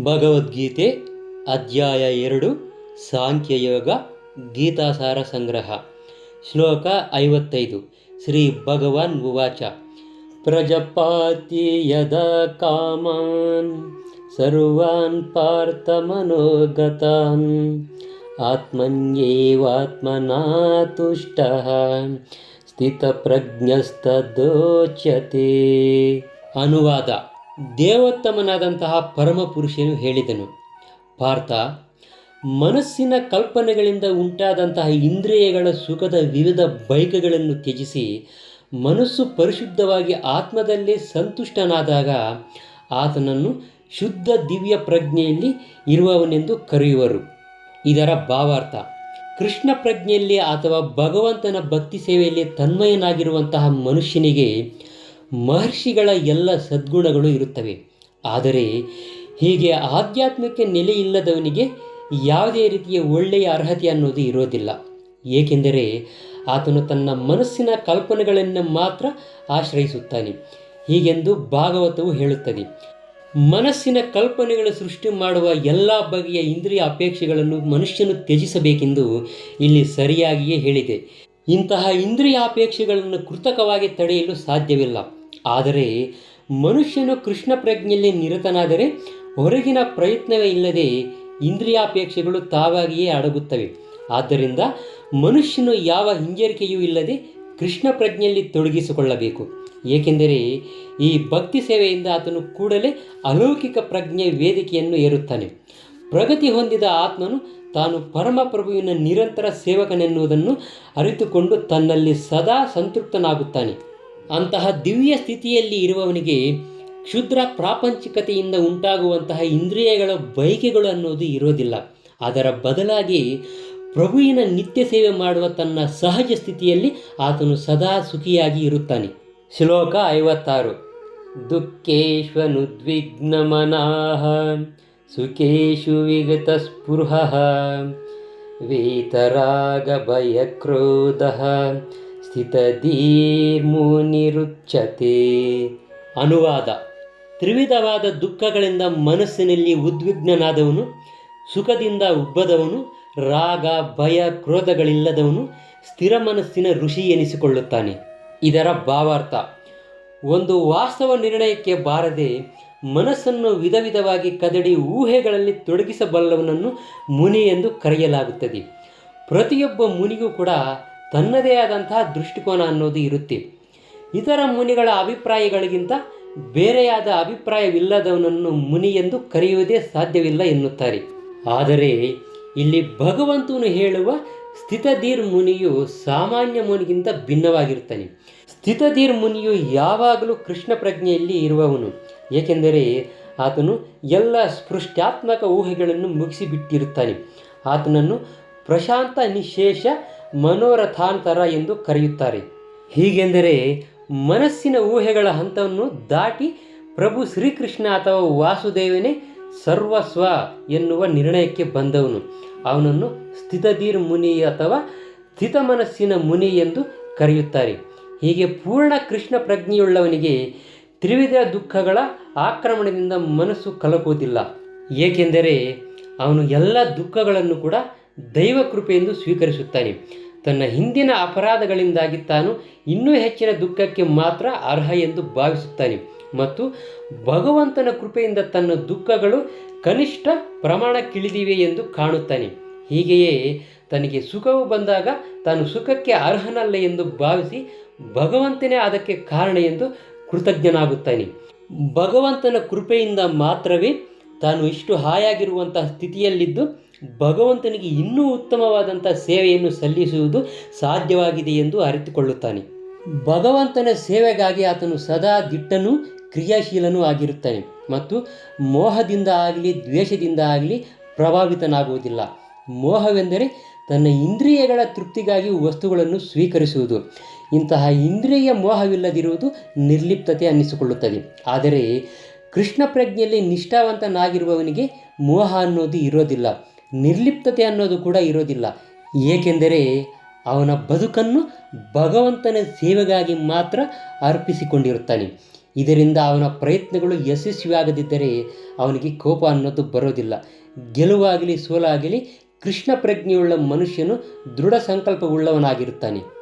ಭಗವದ್ಗೀತೆ ಅಧ್ಯಾಯ ಎರಡು, ಸಾಂಖ್ಯಯೋಗ, ಗೀತಾಸಾರ ಸಂಗ್ರಹ. ಶ್ಲೋಕ ಐವತ್ತೈದು, ಶ್ರೀ ಭಗವಾನ್ ಉವಾಚ. ಪ್ರಜಪಾತಿ ಯದಾ ಕಾಮಾನ್, ಸರ್ವಾನ್ ಪಾರ್ಥ ಮನೋಗತಾನ್ ಆತ್ಮನ್ಯೇವಾತ್ಮನಾ ಸ್ಥಿತ ಸ್ಥಿತಪ್ರಜ್ಞಸ್ತದೋಚ್ಯತೆ. ಅನುವಾದ. ದೇವೋತ್ತಮನಾದಂತಹ ಪರಮಪುರುಷನು ಹೇಳಿದನು. ಪಾರ್ಥ, ಮನಸ್ಸಿನ ಕಲ್ಪನೆಗಳಿಂದ ಉಂಟಾದಂತಹ ಇಂದ್ರಿಯಗಳ ಸುಖದ ವಿವಿಧ ಬೈಕಗಳನ್ನು ತ್ಯಜಿಸಿ, ಮನಸ್ಸು ಪರಿಶುದ್ಧವಾಗಿ ಆತ್ಮದಲ್ಲೇ ಸಂತುಷ್ಟನಾದಾಗ ಆತನನ್ನು ಶುದ್ಧ ದಿವ್ಯ ಪ್ರಜ್ಞೆಯಲ್ಲಿ ಇರುವವನೆಂದು ಕರೆಯುವರು. ಇದರ ಭಾವಾರ್ಥ, ಕೃಷ್ಣ ಪ್ರಜ್ಞೆಯಲ್ಲಿ ಅಥವಾ ಭಗವಂತನ ಭಕ್ತಿ ಸೇವೆಯಲ್ಲಿ ತನ್ಮಯನಾಗಿರುವಂತಹ ಮನುಷ್ಯನಿಗೆ ಮಹರ್ಷಿಗಳ ಎಲ್ಲ ಸದ್ಗುಣಗಳು ಇರುತ್ತವೆ. ಆದರೆ ಹೀಗೆ ಆಧ್ಯಾತ್ಮಕ್ಕೆ ನೆಲೆ ಇಲ್ಲದವನಿಗೆ ಯಾವುದೇ ರೀತಿಯ ಒಳ್ಳೆಯ ಅರ್ಹತೆ ಅನ್ನೋದು ಇರೋದಿಲ್ಲ. ಏಕೆಂದರೆ ಆತನು ತನ್ನ ಮನಸ್ಸಿನ ಕಲ್ಪನೆಗಳನ್ನು ಮಾತ್ರ ಆಶ್ರಯಿಸುತ್ತಾನೆ. ಹೀಗೆಂದು ಭಾಗವತವು ಹೇಳುತ್ತದೆ. ಮನಸ್ಸಿನ ಕಲ್ಪನೆಗಳು ಸೃಷ್ಟಿ ಮಾಡುವ ಎಲ್ಲ ಬಗೆಯ ಇಂದ್ರಿಯ ಅಪೇಕ್ಷೆಗಳನ್ನು ಮನುಷ್ಯನು ತ್ಯಜಿಸಬೇಕೆಂದು ಇಲ್ಲಿ ಸರಿಯಾಗಿಯೇ ಹೇಳಿದೆ. ಇಂತಹ ಇಂದ್ರಿಯ ಅಪೇಕ್ಷೆಗಳನ್ನು ಕೃತಕವಾಗಿ ತಡೆಯಲು ಸಾಧ್ಯವಿಲ್ಲ. ಆದರೆ ಮನುಷ್ಯನು ಕೃಷ್ಣ ಪ್ರಜ್ಞೆಯಲ್ಲಿ ನಿರತನಾದರೆ ಹೊರಗಿನ ಪ್ರಯತ್ನವೇ ಇಲ್ಲದೆ ಇಂದ್ರಿಯಾಪೇಕ್ಷೆಗಳು ತಾವಾಗಿಯೇ ಅಡಗುತ್ತವೆ. ಆದ್ದರಿಂದ ಮನುಷ್ಯನು ಯಾವ ಹಿಂಜರಿಕೆಯೂ ಇಲ್ಲದೆ ಕೃಷ್ಣ ಪ್ರಜ್ಞೆಯಲ್ಲಿ ತೊಡಗಿಸಿಕೊಳ್ಳಬೇಕು. ಏಕೆಂದರೆ ಈ ಭಕ್ತಿ ಸೇವೆಯಿಂದ ಆತನು ಕೂಡಲೇ ಅಲೌಕಿಕ ಪ್ರಜ್ಞೆ ವೇದಿಕೆಯನ್ನು ಏರುತ್ತಾನೆ. ಪ್ರಗತಿ ಹೊಂದಿದ ಆತ್ಮನು ತಾನು ಪರಮಪ್ರಭುವಿನ ನಿರಂತರ ಸೇವಕನೆನ್ನುವುದನ್ನು ಅರಿತುಕೊಂಡು ತನ್ನಲ್ಲಿ ಸದಾ ಸಂತೃಪ್ತನಾಗುತ್ತಾನೆ. ಅಂತಹ ದಿವ್ಯ ಸ್ಥಿತಿಯಲ್ಲಿ ಇರುವವನಿಗೆ ಕ್ಷುದ್ರ ಪ್ರಾಪಂಚಿಕತೆಯಿಂದ ಉಂಟಾಗುವಂತಹ ಇಂದ್ರಿಯಗಳ ಬಯಕೆಗಳು ಅನ್ನೋದು ಇರೋದಿಲ್ಲ. ಅದರ ಬದಲಾಗಿ ಪ್ರಭುವಿನ ನಿತ್ಯ ಸೇವೆ ಮಾಡುವ ತನ್ನ ಸಹಜ ಸ್ಥಿತಿಯಲ್ಲಿ ಆತನು ಸದಾ ಸುಖಿಯಾಗಿ ಇರುತ್ತಾನೆ. ಶ್ಲೋಕ ಐವತ್ತಾರು. ದುಃಖೇಶ್ವನುದ್ವಿಗ್ನಮನಾಹ ಸುಖೇಶು ವಿಗತ ಸ್ಪೃಹ, ವೇತರಾಗ ಭಯಕ್ರೋಧ ಸ್ಥಿತಧೀರ್ಮುನಿರುಚ್ಯತೆ ಅನುವಾದ. ತ್ರಿವಿಧವಾದ ದುಃಖಗಳಿಂದ ಮನಸ್ಸಿನಲ್ಲಿ ಉದ್ವಿಗ್ನನಾದವನು, ಸುಖದಿಂದ ಉಬ್ಬದವನು, ರಾಗ, ಭಯ, ಕ್ರೋಧಗಳಿಲ್ಲದವನು ಸ್ಥಿರ ಮನಸ್ಸಿನ ಋಷಿ ಎನಿಸಿಕೊಳ್ಳುತ್ತಾನೆ. ಇದರ ಭಾವಾರ್ಥ, ಒಂದು ವಾಸ್ತವ ನಿರ್ಣಯಕ್ಕೆ ಬಾರದೆ ಮನಸ್ಸನ್ನು ವಿಧ ವಿಧವಾಗಿ ಕದಡಿ ಊಹೆಗಳಲ್ಲಿ ತೊಡಗಿಸಬಲ್ಲವನನ್ನು ಮುನಿ ಎಂದು ಕರೆಯಲಾಗುತ್ತದೆ. ಪ್ರತಿಯೊಬ್ಬ ಮುನಿಗೂ ಕೂಡ ತನ್ನದೇ ಆದಂತಹ ದೃಷ್ಟಿಕೋನ ಅನ್ನೋದು ಇರುತ್ತೆ. ಇತರ ಮುನಿಗಳ ಅಭಿಪ್ರಾಯಗಳಿಗಿಂತ ಬೇರೆಯಾದ ಅಭಿಪ್ರಾಯವಿಲ್ಲದವನನ್ನು ಮುನಿ ಎಂದು ಕರೆಯುವುದೇ ಸಾಧ್ಯವಿಲ್ಲ ಎನ್ನುತ್ತಾರೆ. ಆದರೆ ಇಲ್ಲಿ ಭಗವಂತನು ಹೇಳುವ ಸ್ಥಿತಧೀರ್ ಮುನಿಯು ಸಾಮಾನ್ಯ ಮುನಿಗಿಂತ ಭಿನ್ನವಾಗಿರ್ತಾನೆ ಸ್ಥಿತಧೀರ್ ಮುನಿಯು ಯಾವಾಗಲೂ ಕೃಷ್ಣ ಪ್ರಜ್ಞೆಯಲ್ಲಿ ಇರುವವನು. ಏಕೆಂದರೆ ಆತನು ಎಲ್ಲ ಸ್ಪೃಷ್ಟ್ಯಾತ್ಮಕ ಊಹೆಗಳನ್ನು ಮುಗಿಸಿಬಿಟ್ಟಿರುತ್ತಾನೆ. ಆತನನ್ನು ಪ್ರಶಾಂತ ನಿಶೇಷ ಮನೋರಥಾಂತರ ಎಂದು ಕರೆಯುತ್ತಾರೆ. ಹೀಗೆಂದರೆ ಮನಸ್ಸಿನ ಊಹೆಗಳ ಹಂತವನ್ನು ದಾಟಿ ಪ್ರಭು ಶ್ರೀಕೃಷ್ಣ ಅಥವಾ ವಾಸುದೇವನೇ ಸರ್ವಸ್ವ ಎನ್ನುವ ನಿರ್ಣಯಕ್ಕೆ ಬಂದವನು. ಅವನನ್ನು ಸ್ಥಿತಧೀರ್ ಮುನಿ ಅಥವಾ ಸ್ಥಿತ ಮನಸ್ಸಿನ ಮುನಿ ಎಂದು ಕರೆಯುತ್ತಾರೆ. ಹೀಗೆ ಪೂರ್ಣ ಕೃಷ್ಣ ಪ್ರಜ್ಞೆಯುಳ್ಳವನಿಗೆ ತ್ರಿವಿಧ ದುಃಖಗಳ ಆಕ್ರಮಣದಿಂದ ಮನಸ್ಸು ಕಲಕುವುದಿಲ್ಲ. ಏಕೆಂದರೆ ಅವನು ಎಲ್ಲ ದುಃಖಗಳನ್ನು ಕೂಡ ದೈವ ಕೃಪೆಯೆಂದು ಸ್ವೀಕರಿಸುತ್ತಾನೆ. ತನ್ನ ಹಿಂದಿನ ಅಪರಾಧಗಳಿಂದಾಗಿ ತಾನು ಇನ್ನೂ ಹೆಚ್ಚಿನ ದುಃಖಕ್ಕೆ ಮಾತ್ರ ಅರ್ಹ ಎಂದು ಭಾವಿಸುತ್ತಾನೆ. ಮತ್ತು ಭಗವಂತನ ಕೃಪೆಯಿಂದ ತನ್ನ ದುಃಖಗಳು ಕನಿಷ್ಠ ಪ್ರಮಾಣಕ್ಕಿಳಿದಿವೆ ಎಂದು ಕಾಣುತ್ತಾನೆ. ಹೀಗೆಯೇ ತನಗೆ ಸುಖವು ಬಂದಾಗ ತಾನು ಸುಖಕ್ಕೆ ಅರ್ಹನಲ್ಲ ಎಂದು ಭಾವಿಸಿ ಭಗವಂತನೇ ಅದಕ್ಕೆ ಕಾರಣ ಎಂದು ಕೃತಜ್ಞನಾಗುತ್ತಾನೆ. ಭಗವಂತನ ಕೃಪೆಯಿಂದ ಮಾತ್ರವೇ ತಾನು ಇಷ್ಟು ಹಾಯಾಗಿರುವಂತಹ ಸ್ಥಿತಿಯಲ್ಲಿದ್ದು ಭಗವಂತನಿಗೆ ಇನ್ನೂ ಉತ್ತಮವಾದಂಥ ಸೇವೆಯನ್ನು ಸಲ್ಲಿಸುವುದು ಸಾಧ್ಯವಾಗಿದೆ ಎಂದು ಅರಿತುಕೊಳ್ಳುತ್ತಾನೆ. ಭಗವಂತನ ಸೇವೆಗಾಗಿ ಆತನು ಸದಾ ದಿಟ್ಟನೂ ಕ್ರಿಯಾಶೀಲನೂ ಆಗಿರುತ್ತಾನೆ ಮತ್ತು ಮೋಹದಿಂದ ಆಗಲಿ, ದ್ವೇಷದಿಂದ ಆಗಲಿ ಪ್ರಭಾವಿತನಾಗುವುದಿಲ್ಲ. ಮೋಹವೆಂದರೆ ತನ್ನ ಇಂದ್ರಿಯಗಳ ತೃಪ್ತಿಗಾಗಿ ವಸ್ತುಗಳನ್ನು ಸ್ವೀಕರಿಸುವುದು. ಇಂತಹ ಇಂದ್ರಿಯ ಮೋಹವಿಲ್ಲದಿರುವುದು ನಿರ್ಲಿಪ್ತತೆ ಅನ್ನಿಸಿಕೊಳ್ಳುತ್ತದೆ. ಆದರೆ ಕೃಷ್ಣ ಪ್ರಜ್ಞೆಯಲ್ಲಿ ನಿಷ್ಠಾವಂತನಾಗಿರುವವನಿಗೆ ಮೋಹ ಅನ್ನೋದು ಇರೋದಿಲ್ಲ. ನಿರ್ಲಿಪ್ತತೆ ಅನ್ನೋದು ಕೂಡ ಇರೋದಿಲ್ಲ. ಏಕೆಂದರೆ ಅವನ ಬದುಕನ್ನು ಭಗವಂತನ ಸೇವೆಗಾಗಿ ಮಾತ್ರ ಅರ್ಪಿಸಿಕೊಂಡಿರುತ್ತಾನೆ. ಇದರಿಂದ ಅವನ ಪ್ರಯತ್ನಗಳು ಯಶಸ್ವಿಯಾಗದಿದ್ದರೆ ಅವನಿಗೆ ಕೋಪ ಅನ್ನೋದು ಬರೋದಿಲ್ಲ. ಗೆಲುವಾಗಲಿ ಸೋಲಾಗಲಿ ಕೃಷ್ಣ ಪ್ರಜ್ಞೆಯುಳ್ಳ ಮನುಷ್ಯನು ದೃಢ ಸಂಕಲ್ಪವುಳ್ಳವನಾಗಿರುತ್ತಾನೆ.